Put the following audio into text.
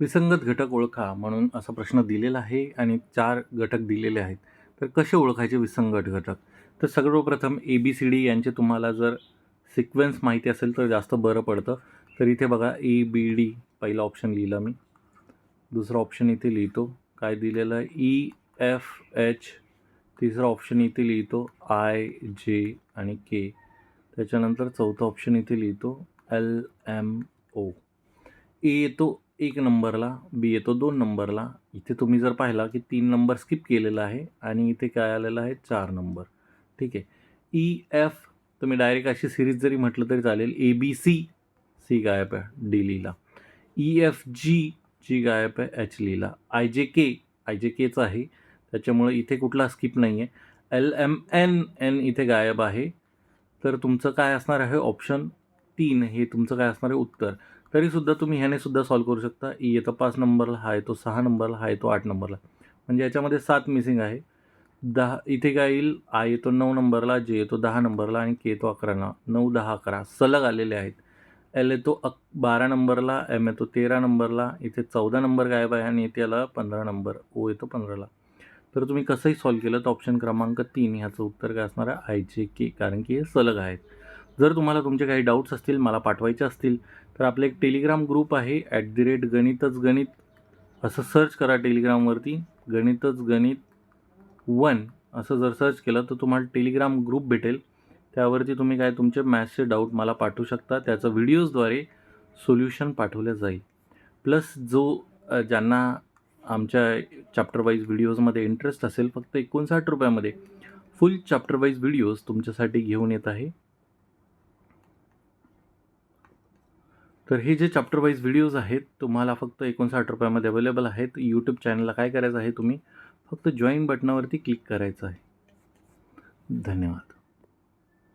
विसंगत घटक ओळखा म्हणून असा प्रश्न दिलेला आहे आणि चार घटक दिलेले आहेत. तर कसे ओळखायचे विसंगत घटक? तर सर्वप्रथम ए बी सी डी यांचे तुम्हाला जर सिक्वेन्स माहिती असेल तर जास्त बरं पडतं. तर इथे बघा ए बी डी पहिला ऑप्शन लिहिला मी. दुसरा ऑप्शन इथे लिहितो. काय दिलेलं? आहे ई एफ एच तिसरा ऑप्शन इथे लिहितो. आय जे आणि के त्याच्यानंतर चौथा ऑप्शन इथे लिहितो. एल एम ओ ए येतो एक नंबरला बी येतो दोन नंबरला. इथे तुम्ही जर पाहिला की तीन नंबर स्किप केलेला आहे आणि इथे काय आलेलं आहे? चार नंबर. ठीक आहे. E, ई एफ तुम्ही डायरेक्ट अशी सिरीज जरी म्हटलं तरी चालेल. ए बी सी सी गायब आहे डी लिहिला. ई एफ जी जी गायब आहे एच लिहिला. आय जे के आय जे केचं आहे. त्याच्यामुळे इथे कुठला स्किप नाही आहे एल एम एन एन इथे गायब आहे. तर तुमचं काय असणार आहे? ऑप्शन तीन. हे तुमचं काय असणार आहे? उत्तर. तरीसुद्धा तुम्ही ह्याने सुद्धा सॉल्व करू शकता. E ई पाच नंबरला हा येतो सहा नंबरला हा येतो आठ नंबरला. म्हणजे याच्यामध्ये सात मिसिंग आहे. दहा इथे काय येईल? आ येतो नऊ नंबरला जे येतो दहा नंबरला आणि के येतो अकराला. नऊ दहा अकरा. सलग आलेले आहेत. एल येतो अक बारा नंबरला एम येतो तेरा नंबरला. इथे चौदा नंबर गायब आहे आणि इथे याला पंधरा नंबर. ओ येतो पंधराला. तर तुम्ही कसंही सॉल्व केलं तर ऑप्शन क्रमांक तीन ह्याचं उत्तर काय असणार आहे? आय जे के कारण की हे सलग आहेत. जर तुम्हाला तुमचे काही डाऊट्स असतील मला पाठवायचे असतील तर आपलं एक टेलिग्राम ग्रुप आहे ॲट दी रेट गणितच गणित असं सर्च करा टेलिग्रामवरती गणितच गणित वन. असं जर सर्च केलं तर तुम्हाला टेलिग्राम ग्रुप भेटेल. त्यावरती तुम्ही काय तुमचे मॅथ्सचे डाऊट मला पाठवू शकता. त्याचं व्हिडिओजद्वारे सोल्युशन पाठवलं जाईल. प्लस जो ज्यांना आमच्या चॅप्टर वाईज व्हिडिओजमध्ये इंटरेस्ट असेल फक्त एकोणसाठ रुपयामध्ये फुल चॅप्टर वाईज व्हिडिओज तुमच्यासाठी घेऊन येत आहे. तर हे जे चॅप्टर वाईज व्हिडिओज आहेत तुम्हाला फक्त एकोणसाठ रुपयामध्ये अवेलेबल आहेत. यूट्यूब चॅनलला काय करायचं आहे तुम्ही? फक्त जॉईन बटनावरती क्लिक करायचं आहे. धन्यवाद.